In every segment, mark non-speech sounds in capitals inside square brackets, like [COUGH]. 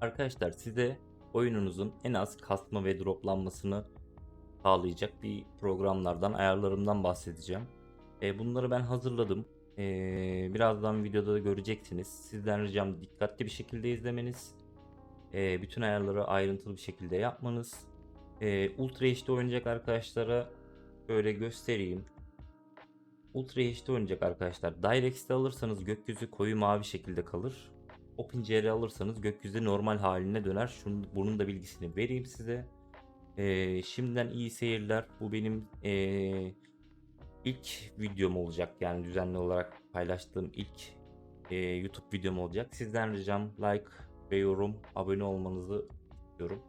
Arkadaşlar size oyununuzun en az kasma ve droplanmasını sağlayacak bir programlardan, ayarlarımdan bahsedeceğim. E, bunları ben hazırladım. E, birazdan videoda da göreceksiniz. Sizden ricam dikkatli bir şekilde izlemeniz. E, bütün ayarları ayrıntılı bir şekilde yapmanız. E, Ultra HD oynayacak arkadaşlara böyle göstereyim. Ultra HD oynayacak arkadaşlar. DirectX'te alırsanız gökyüzü koyu mavi şekilde kalır. OpenGR alırsanız gökyüzü normal haline döner. Şunun, bunun da bilgisini vereyim size. Ee, şimdiden iyi seyirler. Bu benim ee, ilk videom olacak. Yani düzenli olarak paylaştığım ilk ee, YouTube videom olacak. Sizden ricam like ve yorum, abone olmanızı istiyorum.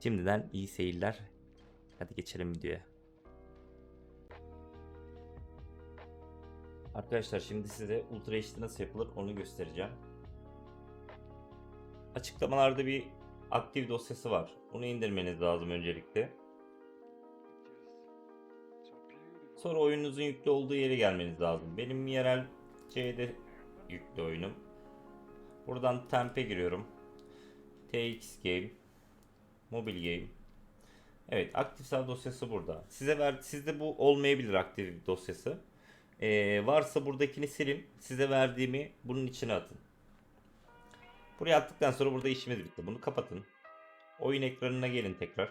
Şimdiden iyi seyirler. Hadi geçelim videoya. Arkadaşlar şimdi size Ultra HD nasıl yapılır onu göstereceğim. Açıklamalarda bir aktif dosyası var. Bunu indirmeniz lazım öncelikle. Sonra oyununuzun yüklü olduğu yere gelmeniz lazım. Benim yerel C'de yüklü oyunum. Buradan Temp'e giriyorum. TX Game. Mobile Game. Evet, aktif sağ dosyası burada. Size ver, sizde bu olmayabilir aktif dosyası. Ee, varsa buradakini silin. Size verdiğimi bunun içine atın. Buraya attıktan sonra burada işimiz bitti. Bunu kapatın. Oyun ekranına gelin tekrar.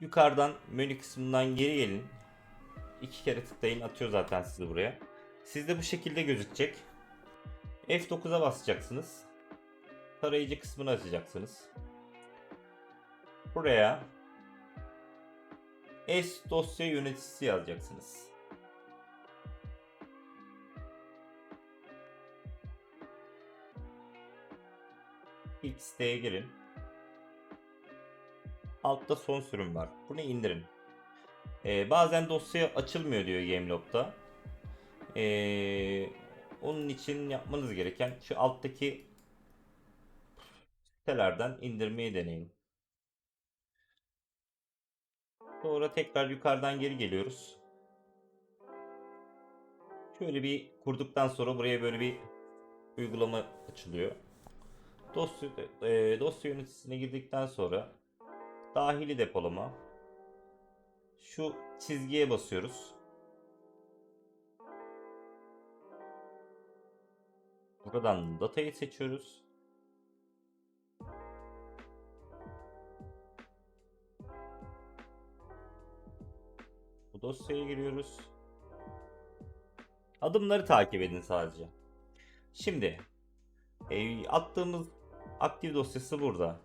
Yukarıdan menü kısmından geri gelin. İki kere tıklayın atıyor zaten sizi buraya. Sizde bu şekilde gözükecek. F9'a basacaksınız. Tarayıcı kısmını açacaksınız. Buraya S dosya yöneticisi yazacaksınız. Siteye girin. Altta son sürüm var. Bunu indirin. Ee, bazen dosya açılmıyor diyor Gamelog'da. Ee, onun için yapmanız gereken şu alttaki sitelerden indirmeyi deneyin. Sonra tekrar yukarıdan geri geliyoruz. Şöyle bir kurduktan sonra buraya böyle bir uygulama açılıyor. Dosya, e, dosya yöneticisine girdikten sonra dahili depolama şu çizgiye basıyoruz. Buradan datayı seçiyoruz. Bu dosyaya giriyoruz. Adımları takip edin sadece. Şimdi e, attığımız aktif dosyası burada.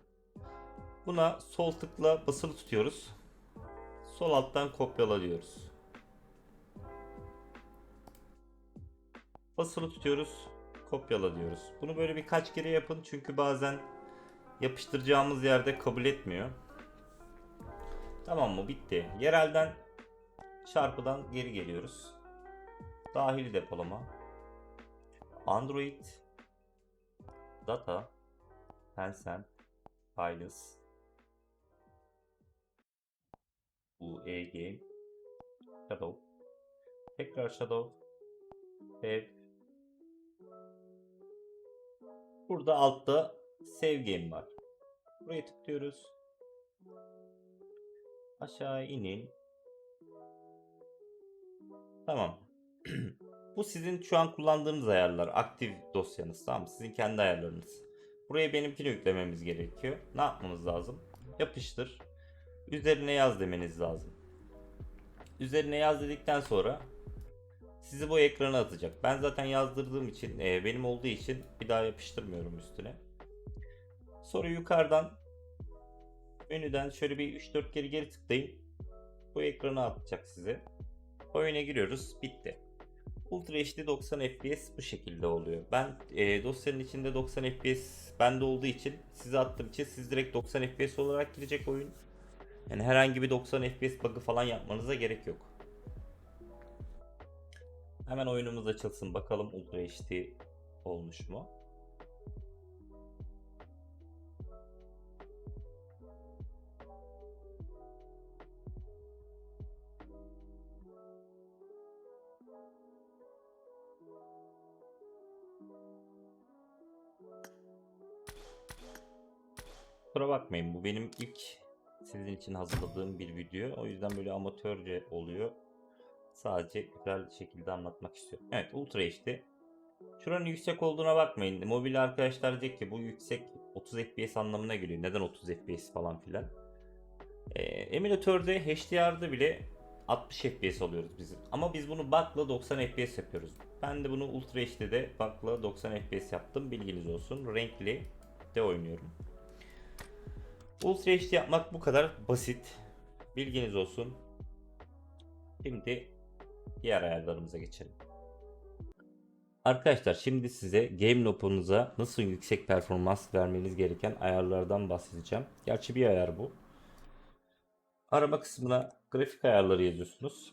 Buna sol tıkla basılı tutuyoruz. Sol alttan kopyala diyoruz. Basılı tutuyoruz. Kopyala diyoruz. Bunu böyle birkaç kere yapın çünkü bazen yapıştıracağımız yerde kabul etmiyor. Tamam mı? Bitti. Yerelden çarpıdan geri geliyoruz. Dahili depolama. Android Data Tencent bu e-game Shadow tekrar Shadow Save burada altta Save Game var. Buraya tıklıyoruz. Aşağı inin. Tamam. [CLEARS THROAT] Bu sizin şu an kullandığınız ayarlar. Aktif dosyanız tamam? Sizin kendi ayarlarınız. Buraya benimkini yüklememiz gerekiyor. Ne yapmamız lazım? Yapıştır. Üzerine yaz demeniz lazım. Üzerine yaz dedikten sonra sizi bu ekrana atacak. Ben zaten yazdırdığım için e, benim olduğu için bir daha yapıştırmıyorum üstüne. Sonra yukarıdan menüden şöyle bir 3-4 kere geri tıklayın. Bu ekrana atacak sizi. Oyuna giriyoruz. Bitti. Ultra HD 90 FPS bu şekilde oluyor. Ben e, dosyanın içinde 90 FPS bende olduğu için size attığım için siz direkt 90 FPS olarak girecek oyun. Yani herhangi bir 90 FPS bug'ı falan yapmanıza gerek yok. Hemen oyunumuz açılsın bakalım Ultra HD olmuş mu? Kusura bakmayın bu benim ilk sizin için hazırladığım bir video. O yüzden böyle amatörce oluyor. Sadece güzel şekilde anlatmak istiyorum. Evet Ultra HD. Şuranın yüksek olduğuna bakmayın. Mobil arkadaşlar diyecek ki bu yüksek 30 FPS anlamına geliyor. Neden 30 FPS falan filan. Ee, emülatörde HDR'da bile 60 FPS alıyoruz biz. Ama biz bunu bakla 90 FPS yapıyoruz. Ben de bunu Ultra HD'de bakla 90 FPS yaptım. Bilginiz olsun. Renkli de oynuyorum. Ultra HD yapmak bu kadar basit. Bilginiz olsun. Şimdi diğer ayarlarımıza geçelim. Arkadaşlar şimdi size Game Nope'unuza nasıl yüksek performans vermeniz gereken ayarlardan bahsedeceğim. Gerçi bir ayar bu. Arama kısmına grafik ayarları yazıyorsunuz.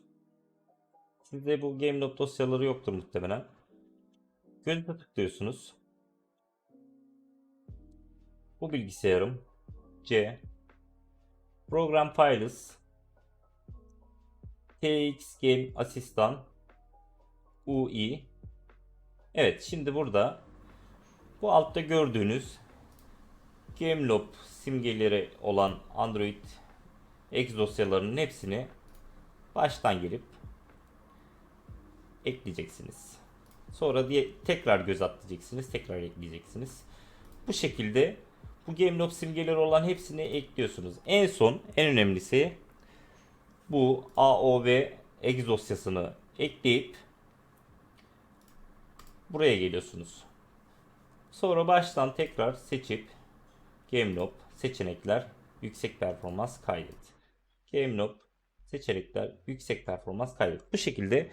Sizde bu Game Nope dosyaları yoktur muhtemelen. Görüntü tıklıyorsunuz. Bu bilgisayarım C Program Files TX Game Asistan UI Evet şimdi burada bu altta gördüğünüz Gamelob simgeleri olan Android X dosyalarının hepsini baştan gelip ekleyeceksiniz. Sonra diye tekrar göz atlayacaksınız, tekrar ekleyeceksiniz. Bu şekilde bu Gamelob simgeleri olan hepsini ekliyorsunuz. En son en önemlisi bu AOV X dosyasını ekleyip buraya geliyorsunuz. Sonra baştan tekrar seçip GameLob seçenekler yüksek performans kaydet. GameLob seçenekler yüksek performans kaydet. Bu şekilde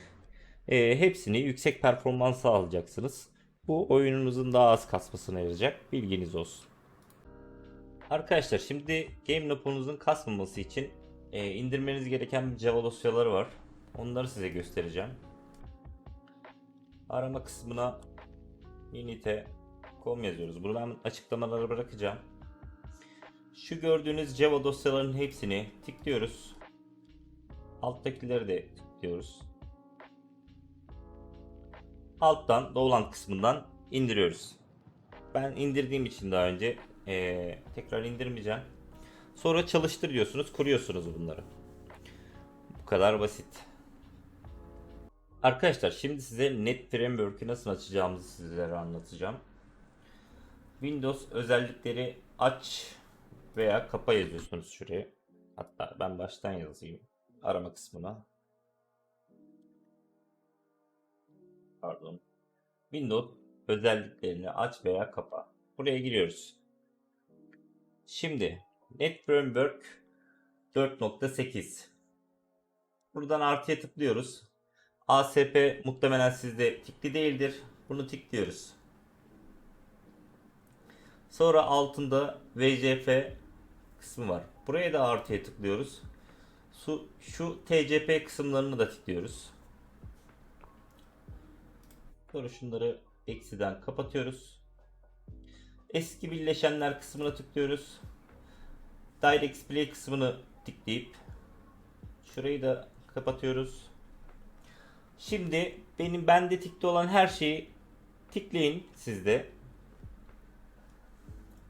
e, hepsini yüksek performans alacaksınız. Bu oyununuzun daha az kasmasına yarayacak. Bilginiz olsun. Arkadaşlar şimdi GameLob'unuzun kasmaması için e, indirmeniz gereken Java dosyaları var. Onları size göstereceğim. Arama kısmına inite.com yazıyoruz. Bunu ben açıklamalara bırakacağım. Şu gördüğünüz Java dosyalarının hepsini tıklıyoruz. Alttakileri de tıklıyoruz. Alttan dolan kısmından indiriyoruz. Ben indirdiğim için daha önce ee, tekrar indirmeyeceğim. Sonra çalıştır diyorsunuz, kuruyorsunuz bunları. Bu kadar basit. Arkadaşlar şimdi size Net Framework'ü nasıl açacağımızı sizlere anlatacağım. Windows özellikleri aç veya kapa yazıyorsunuz şuraya. Hatta ben baştan yazayım arama kısmına. Pardon. Windows özelliklerini aç veya kapa. Buraya giriyoruz. Şimdi Net Framework 4.8 Buradan artıya tıklıyoruz. ASP muhtemelen sizde tikli değildir. Bunu tıklıyoruz. Sonra altında VCF kısmı var. Buraya da artıya tıklıyoruz. Şu, şu TCP kısımlarını da tıklıyoruz. Sonra şunları eksiden kapatıyoruz. Eski birleşenler kısmına tıklıyoruz. Direct Play kısmını tıklayıp şurayı da kapatıyoruz. Şimdi benim bende tikli olan her şeyi tikleyin sizde.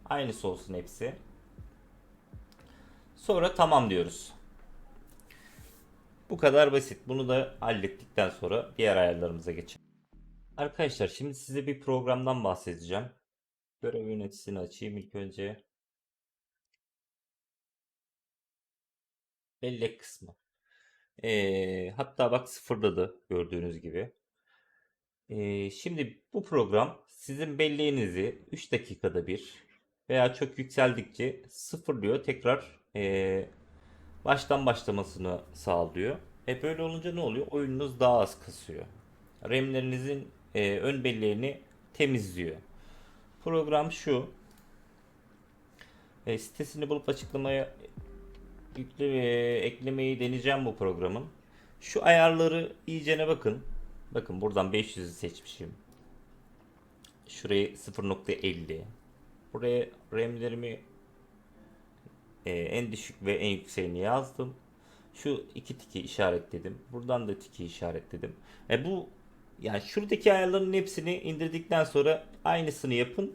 Aynısı olsun hepsi. Sonra tamam diyoruz. Bu kadar basit. Bunu da hallettikten sonra diğer ayarlarımıza geçelim. Arkadaşlar şimdi size bir programdan bahsedeceğim. Görev yöneticisini açayım ilk önce. Bellek kısmı. Ee, hatta bak sıfırladı gördüğünüz gibi. Ee, şimdi bu program sizin belleğinizi 3 dakikada bir veya çok yükseldikçe sıfırlıyor. Tekrar ee, baştan başlamasını sağlıyor. E böyle olunca ne oluyor? Oyununuz daha az kasıyor. RAM'lerinizin ee, ön belleğini temizliyor. Program şu. E, sitesini bulup açıklamaya yükle, e, eklemeyi deneyeceğim bu programın. Şu ayarları iyicene bakın. Bakın buradan 500'ü seçmişim. Şurayı 0.50. Buraya RAM'lerimi e, en düşük ve en yükseğini yazdım. Şu iki tiki işaretledim. Buradan da tiki işaretledim. E bu yani şuradaki ayarların hepsini indirdikten sonra aynısını yapın.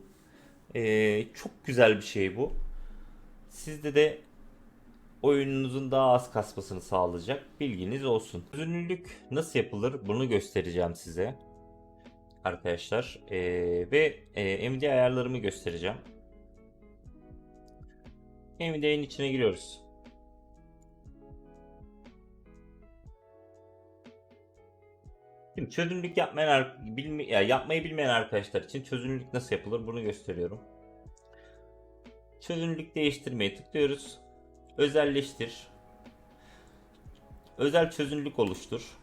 E, çok güzel bir şey bu. Sizde de oyununuzun daha az kasmasını sağlayacak. Bilginiz olsun. Çözünürlük nasıl yapılır bunu göstereceğim size. Arkadaşlar Ee, ve e, Nvidia ayarlarımı göstereceğim. Nvidia'nın içine giriyoruz. Şimdi çözünürlük yapmayan bilme, ya yapmayı bilmeyen arkadaşlar için çözünürlük nasıl yapılır bunu gösteriyorum. Çözünürlük değiştirmeye tıklıyoruz. Özelleştir. Özel çözünürlük oluştur.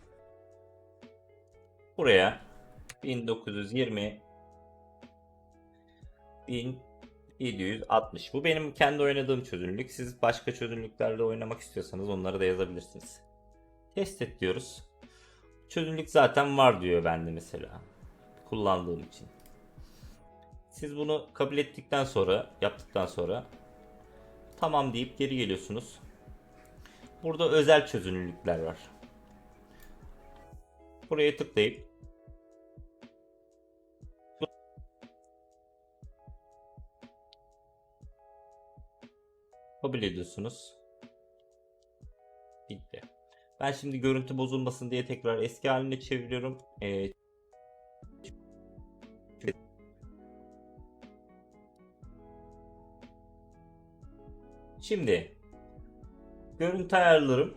Buraya 1920 1760. Bu benim kendi oynadığım çözünürlük. Siz başka çözünürlüklerle oynamak istiyorsanız onları da yazabilirsiniz. Test et diyoruz. Çözünürlük zaten var diyor bende mesela. Kullandığım için. Siz bunu kabul ettikten sonra, yaptıktan sonra tamam deyip geri geliyorsunuz. Burada özel çözünürlükler var. Buraya tıklayıp kabul ediyorsunuz. Ben şimdi görüntü bozulmasın diye tekrar eski haline çeviriyorum. Ee, Şimdi görüntü ayarlarım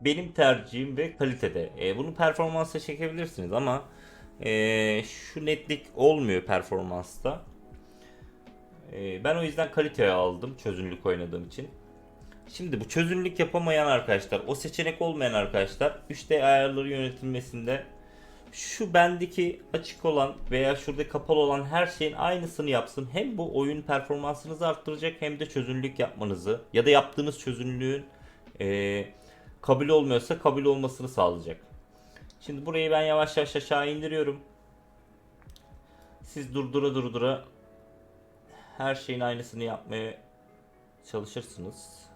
benim tercihim ve kalitede. Ee, bunu performansa çekebilirsiniz ama ee, şu netlik olmuyor performansta. Ee, ben o yüzden kaliteye aldım çözünürlük oynadığım için. Şimdi bu çözünürlük yapamayan arkadaşlar, o seçenek olmayan arkadaşlar 3D ayarları yönetilmesinde şu bendeki açık olan veya şurada kapalı olan her şeyin aynısını yapsın. Hem bu oyun performansınızı arttıracak hem de çözünürlük yapmanızı ya da yaptığınız çözünürlüğün eee kabul olmuyorsa kabul olmasını sağlayacak. Şimdi burayı ben yavaş yavaş aşağı indiriyorum. Siz durdura durdura her şeyin aynısını yapmaya çalışırsınız.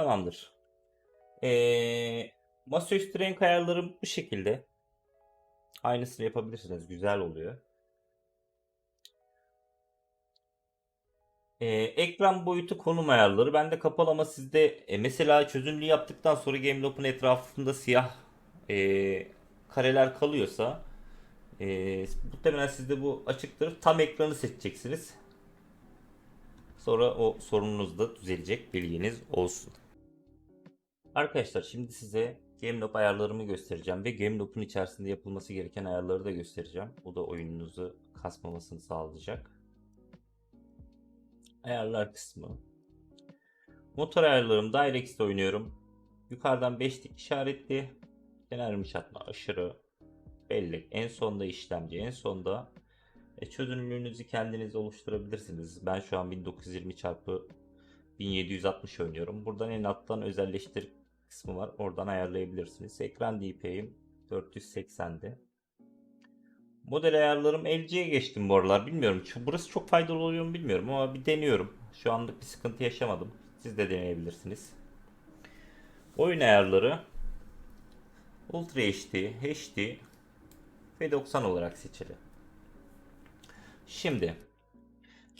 Tamamdır. Ee, masaüstü renk ayarlarım bu şekilde. Aynısını yapabilirsiniz. Güzel oluyor. Ee, ekran boyutu konum ayarları. Bende kapalı ama sizde e, mesela çözünürlüğü yaptıktan sonra GameLoop'un etrafında siyah e, kareler kalıyorsa e, muhtemelen sizde bu açıktır. Tam ekranı seçeceksiniz. Sonra o sorununuz da düzelecek. Bilginiz olsun. Arkadaşlar şimdi size GameLoop ayarlarımı göstereceğim ve GameLoop'un içerisinde yapılması gereken ayarları da göstereceğim. Bu da oyununuzu kasmamasını sağlayacak. Ayarlar kısmı. Motor ayarlarım DirectX'te oynuyorum. Yukarıdan 5 tik işaretli. Genel yumuşatma aşırı. Bellek. En sonda işlemci. En sonda e, çözünürlüğünüzü kendiniz oluşturabilirsiniz. Ben şu an 1920 çarpı 1760 oynuyorum. Buradan en alttan özelleştir kısmı var. Oradan ayarlayabilirsiniz. Ekran DPI'm 480'de. Model ayarlarım LG'ye geçtim bu aralar. Bilmiyorum. Burası çok faydalı oluyor mu bilmiyorum ama bir deniyorum. Şu anlık bir sıkıntı yaşamadım. Siz de deneyebilirsiniz. Oyun ayarları Ultra HD, HD ve 90 olarak seçili. Şimdi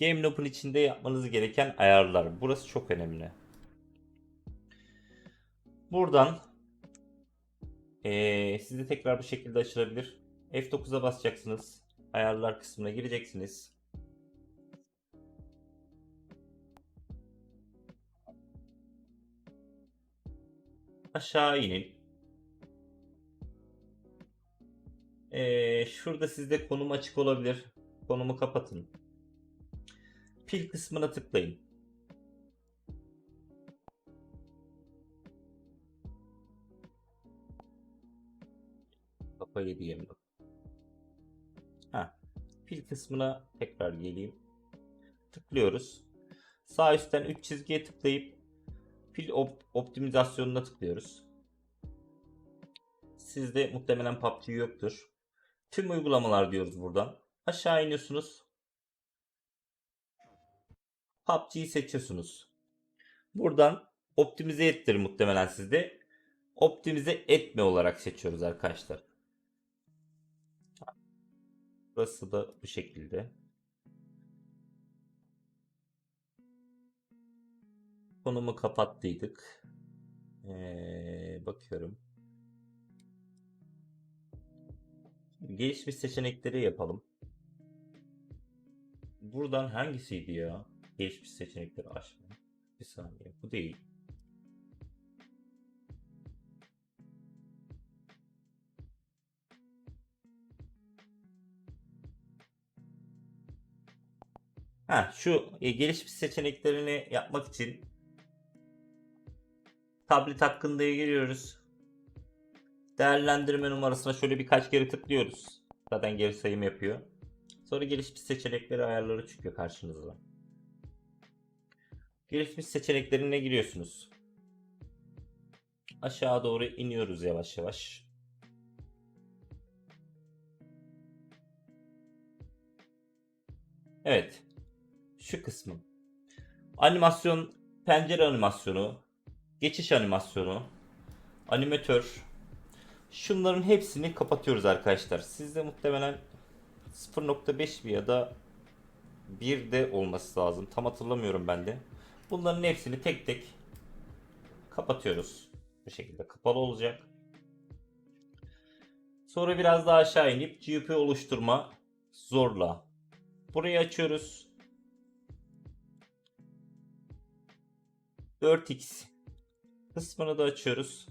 GameLoop'un içinde yapmanız gereken ayarlar. Burası çok önemli. Buradan eee sizi tekrar bu şekilde açılabilir. F9'a basacaksınız. Ayarlar kısmına gireceksiniz. Aşağı inin. Eee, şurada sizde konum açık olabilir. Konumu kapatın. Pil kısmına tıklayın. Kafayı yedi Ha, pil kısmına tekrar geleyim. Tıklıyoruz. Sağ üstten 3 çizgiye tıklayıp pil op- optimizasyonuna tıklıyoruz. Sizde muhtemelen PUBG yoktur. Tüm uygulamalar diyoruz buradan. Aşağı iniyorsunuz. PUBG'yi seçiyorsunuz. Buradan optimize ettir muhtemelen sizde. optimize etme olarak seçiyoruz arkadaşlar. Burası da bu şekilde. Konumu kapattıydık. Ee, bakıyorum. Gelişmiş seçenekleri yapalım. Buradan hangisiydi ya? Gelişmiş seçenekleri açma. Bir saniye. Bu değil. Ha şu e, gelişmiş seçeneklerini yapmak için tablet hakkında giriyoruz. Değerlendirme numarasına şöyle birkaç kere tıklıyoruz. Zaten geri sayım yapıyor. Sonra gelişmiş seçenekleri ayarları çıkıyor karşınıza. Gelişmiş seçeneklerine giriyorsunuz. Aşağı doğru iniyoruz yavaş yavaş. Evet. Şu kısmı. Animasyon, pencere animasyonu, geçiş animasyonu, animatör. Şunların hepsini kapatıyoruz arkadaşlar. Sizde muhtemelen 0.5 ya da 1 de olması lazım. Tam hatırlamıyorum ben de. Bunların hepsini tek tek kapatıyoruz. Bu şekilde kapalı olacak. Sonra biraz daha aşağı inip GUP oluşturma zorla. Burayı açıyoruz. 4x kısmını da açıyoruz.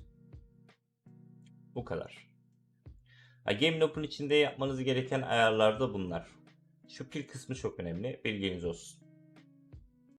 Bu kadar. Ha, GameLoop'un içinde yapmanız gereken ayarlar da bunlar. Şu pil kısmı çok önemli. Bilginiz olsun.